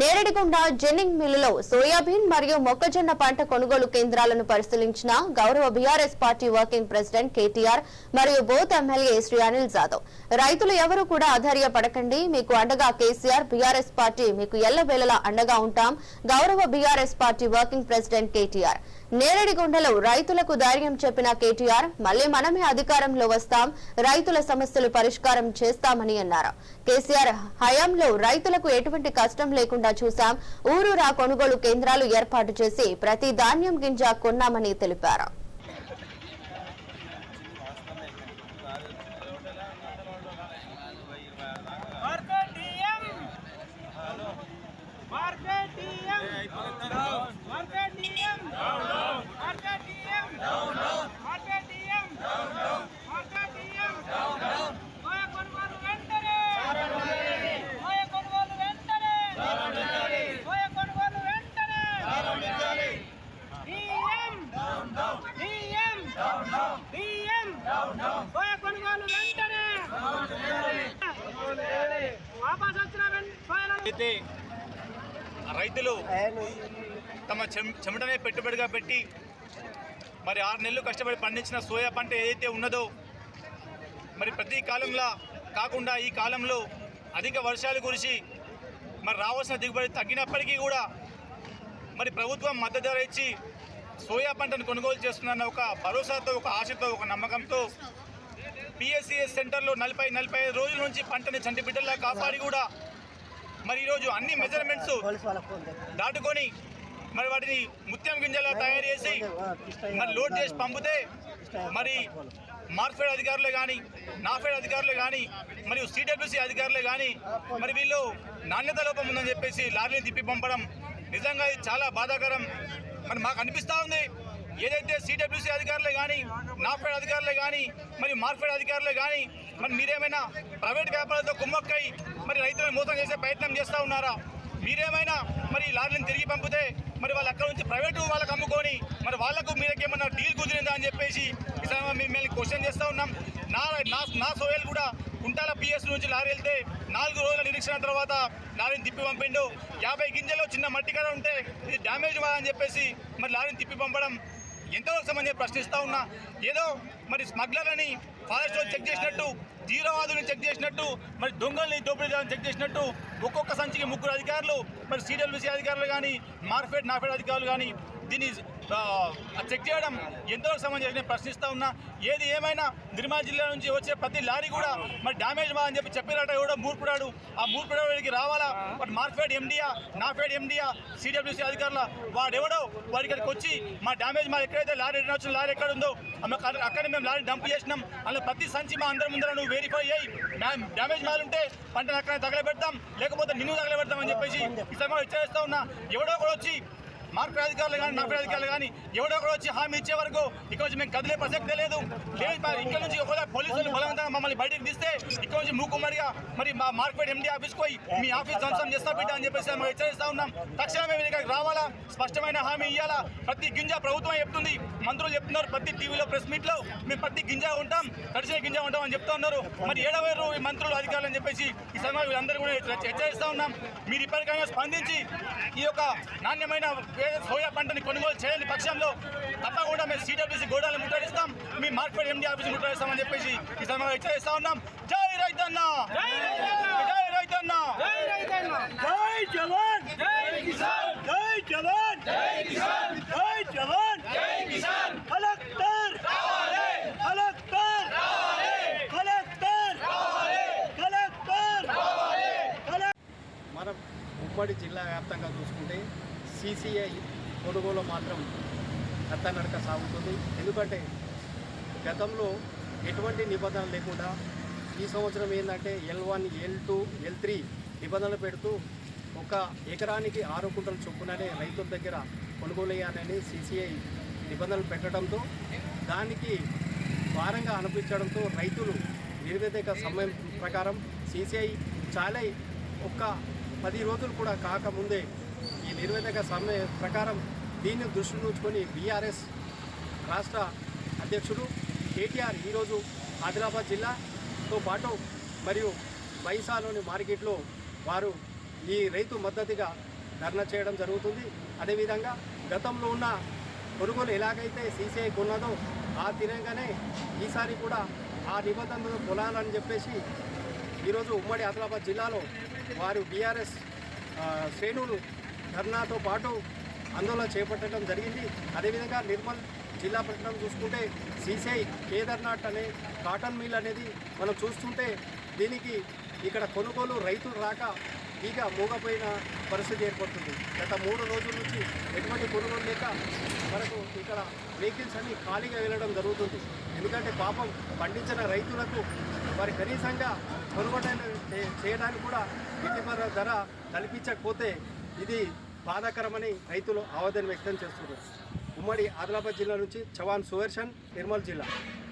నేరడిగుండ ginning మిల్లులో soybean మరియు మొక్కజొన్న పంట కొనుగోలు కేంద్రాలను పరిశీలించిన గౌరవ BRS party working president KTR మరియు బోత్ ఎమ్మెల్యే శ్రీ అనిల్ జాదవ్. రైతులు ఎవరూ కూడా అధైర్య పడకండి మీకు అండగా కేసీఆర్ బీఆర్ఎస్ పార్టీ మీకు ఎల్లవేళలా అండగా ఉంటాం. గౌరవ BRS party working president KTR. నేరడిగొండలో రైతులకు ధైర్యం చెప్పిన కేటీఆర్ మళ్ళీ మనమే అధికారంలో వస్తాం రైతుల సమస్యలు పరిష్కారం చేస్తామని అన్నారు. కేసీఆర్ హయాంలో రైతులకు ఎటువంటి కష్టం లేకుండా చూశాం. ఊరూరా కొనుగోలు కేంద్రాలు ఏర్పాటు చేసి ప్రతి ధాన్యం గింజ కొన్నామని తెలిపారు. కోయ కొనుగోలు వెంటనే. వాపస్ వచ్చిన వెంటనే అయితే రైతులు తమ చెం- చెమటనే పెట్టుబడిగా పెట్టి మరి ఆరు నెలలు కష్టపడి పండించిన సోయా పంట ఏదైతే ఉన్నదో మరి ప్రతి కాలంలో కాకుండా ఈ కాలంలో అధిక వర్షాలు కురిసి మరి రావాల్సిన దిగుబడి తగ్గినప్పటికీ కూడా మరి ప్రభుత్వం మద్దతు ధర ఇచ్చి సోయా పంటను కొనుగోలు చేస్తుందన్న ఒక భరోసాతో ఒక ఆశతో ఒక నమ్మకంతో పిఎస్సిఎస్ సెంటర్లో నలభై నలభై ఐదు రోజుల నుంచి పంటని చంటి బిడ్డల్లా కాపాడి కూడా మరి ఈరోజు అన్ని మెజర్మెంట్స్ దాటుకొని మరి వాటిని ముత్యం గింజలా తయారు చేసి మరి లోడ్ చేసి పంపితే మరి మార్ఫెడ్ అధికారులు కానీ నాఫెడ్ అధికారులు కానీ మరియు సిడబ్ల్యూసి అధికారులు కానీ మరి వీళ్ళు నాణ్యత లోపం ఉందని చెప్పేసి లారీని తిప్పి పంపడం నిజంగా ఇది చాలా బాధాకరం. మరి మాకు అనిపిస్తూ ఉంది. ఏదైతే సిడబ్ల్యూసి అధికారులే కానీ నాఫెడ్ అధికారులే కానీ మరి మార్ఫెడ్ అధికారులే కానీ మరి మీరేమైనా ప్రైవేట్ వ్యాపారాలతో కుమ్మక్కై మరి రైతులను మోసం చేసే ప్రయత్నం చేస్తూ ఉన్నారా? మీరేమైనా మరి లారీని లారీలను తిరిగి పంపితే మరి వాళ్ళు అక్కడ నుంచి ప్రైవేటు వాళ్ళకి అమ్ముకొని మరి వాళ్ళకు మీరకేమన్నా డీల్ కుదిరిందా అని చెప్పేసి ఈ మిమ్మల్ని క్వశ్చన్ చేస్తూ ఉన్నాం. నా నా నా సోయలు కూడా కుంటాల పిఎస్ నుంచి లారీ వెళ్తే నాలుగు రోజుల నిరీక్షణ తర్వాత లారీని తిప్పి పంపిండు. యాభై గింజలు చిన్న మట్టి కడ ఉంటే ఇది డ్యామేజ్ అని చెప్పేసి మరి లారీని తిప్పి పంపడం ఎంతవరకు సంబంధించి ప్రశ్నిస్తూ ఉన్నా. ఏదో మరి స్మగ్లర్లని ఫారెస్ట్ చెక్ చేసినట్టు తీవ్రవాదులను చెక్ చేసినట్టు మరి దొంగల్ని దోపిడీదారులను చెక్ చేసినట్టు ఒక్కొక్క సంచికి ముగ్గురు అధికారులు మరి సిడబ్ల్యూసీ అధికారులు కానీ మార్ఫెడ్ నాఫెడ్ అధికారులు కానీ దీన్ని చెక్ చేయడం ఎంతవరకు సంబంధించి నేను ప్రశ్నిస్తూ ఉన్నా. ఏది ఏమైనా నిర్మల్ జిల్లా నుంచి వచ్చే ప్రతి లారీ కూడా మరి డ్యామేజ్ మా అని చెప్పి చెప్పినట్టు కూడా మూర్పుడాడు ఆ మూర్పుడాడికి రావాలా? వాటి మార్ఫేడ్ ఎండియా నాఫేడ్ ఎండియా సిడబ్ల్యూసీ అధికారుల వాడెవడో? వాడి ఇక్కడికి వచ్చి మా డ్యామేజ్ మా ఎక్కడైతే లారీ రిటర్న్ వచ్చిన లారీ ఎక్కడ ఉందో అక్కడ- మేము లారీ డంప్ చేసినాం. అందులో ప్రతి సంచి మా అందరి ముందర నువ్వు వెరిఫై అయ్యి డ్యామేజ్ మాలుంటే ఉంటే పంటను అక్కడ తగలబెడతాం. లేకపోతే నిన్ను తగలబెడతాం అని చెప్పేసి ఈ సమయంలో హెచ్చరిస్తా ఉన్నా. ఎవడో కూడా వచ్చి మార్కెట్ అధికారులు కానీ నా అధికారులు కానీ ఎవడో కూడా వచ్చి హామీ ఇచ్చే వరకు ఇక్కడ నుంచి మేము కదిలే ప్రసక్తే లేదు. లేదు ఇక్కడ నుంచి ఒకవేళ పోలీసులు బలవంతంగా మమ్మల్ని బయటకు తీస్తే ఇక్కడ నుంచి మూకుమ్మడిగా మరి మా మార్కెట్ ఎండి ఆఫీస్కి పోయి మీ ఆఫీస్ ధ్వంసం చేస్తా బిడ్డ అని చెప్పేసి మేము హెచ్చరిస్తా ఉన్నాం. తక్షణమే మీరు ఇక్కడికి రావాలా? స్పష్టమైన హామీ ఇవ్వాలా ప్రతి గింజ ప్రభుత్వం చెప్తుంది. మంత్రులు చెప్తున్నారు ప్రతి టీవీలో ప్రెస్ మీట్లో మేము ప్రతి గింజ ఉంటాం తడిసిన గింజ ఉంటాం అని చెప్తా ఉన్నారు. మరి ఏడవేరు మంత్రులు అధికారులు అని చెప్పేసి ఈ సమయంలో వీళ్ళందరూ కూడా హెచ్చరిస్తా ఉన్నాం. మీరు ఇప్పటికైనా స్పందించి ఈ యొక్క నాణ్యమైన సోయా పంటని కొనుగోలు చేయని పక్షంలో. తప్పకుండా మేము సిడబ్ల్యూసీ గోడాలను ముట్టడిస్తాం. మీ మార్కెట్ ఎండి ఆఫీస్ ముట్టడిస్తామని చెప్పేసి ఈ సమయంలో హెచ్చరిస్తా ఉన్నాం. జై రైతన్న! జై రైతన్న! జై రైతన్న! జై జవాన్! జై కిసాన్! జై జవాన్! జై కిసాన్! జై జవాన్! జై కిసాన్! కలెక్టర్! కలెక్టర్! కలెక్టర్! కలెక్టర్! మనం ఉమ్మడి జిల్లా వ్యాప్తంగా చూసుకుంటే సిసిఐ కొనుగోలు మాత్రం నడక సాగుతుంది. ఎందుకంటే గతంలో ఎటువంటి నిబంధనలు లేకుండా ఈ సంవత్సరం ఏంటంటే L one L two L three నిబంధనలు పెడుతూ ఒక ఎకరానికి ఆరు కుంటల చొప్పుననే రైతుల దగ్గర కొనుగోలు చేయాలని సిసిఐ నిబంధనలు పెట్టడంతో దానికి భారంగా అనిపించడంతో రైతులు నిర్వేదిక సమయం ప్రకారం సిసిఐ చాలా ఒక్క పది రోజులు కూడా కాకముందే నిర్వేదక సమయ ప్రకారం దీన్ని దృష్టిలో ఉంచుకొని బీఆర్ఎస్ రాష్ట్ర అధ్యక్షుడు కేటీఆర్ ఈరోజు ఆదిలాబాద్ జిల్లాతో పాటు మరియు బైసాలోని మార్కెట్లో వారు ఈ రైతు మద్దతుగా ధర్నా చేయడం జరుగుతుంది. అదేవిధంగా గతంలో ఉన్న కొనుగోలు ఎలాగైతే సీసీఐ కొన్నదో ఆ తిరంగానే ఈసారి కూడా ఆ నిబంధనలు కొనాలని చెప్పేసి ఈరోజు ఉమ్మడి ఆదిలాబాద్ జిల్లాలో వారు బీఆర్ఎస్ శ్రేణులు ధర్నాతో పాటు ఆందోళన చేపట్టడం జరిగింది. అదేవిధంగా నిర్మల్ జిల్లా పట్టణం చూసుకుంటే సీసీఐ కేదార్నాథ్ అనే కాటన్ మిల్ అనేది మనం చూస్తుంటే దీనికి ఇక్కడ కొనుగోలు రైతులు రాక ఇక మూగపోయిన పరిస్థితి ఏర్పడుతుంది. గత మూడు రోజుల నుంచి ఎటువంటి కొనుగోలు లేక మనకు ఇక్కడ వెహికల్స్ అన్ని ఖాళీగా వెళ్ళడం జరుగుతుంది. ఎందుకంటే పాపం పండించిన రైతులకు వారి కనీసంగా కొనుగోలు చేయడానికి కూడా గిట్టుబాటు ధర కల్పించకపోతే ఇది బాధాకరమని రైతులు ఆవేదన వ్యక్తం చేస్తున్నారు. ఉమ్మడి ఆదిలాబాద్ జిల్లా నుంచి చవాన్ సుదర్శన్ నిర్మల్ జిల్లా.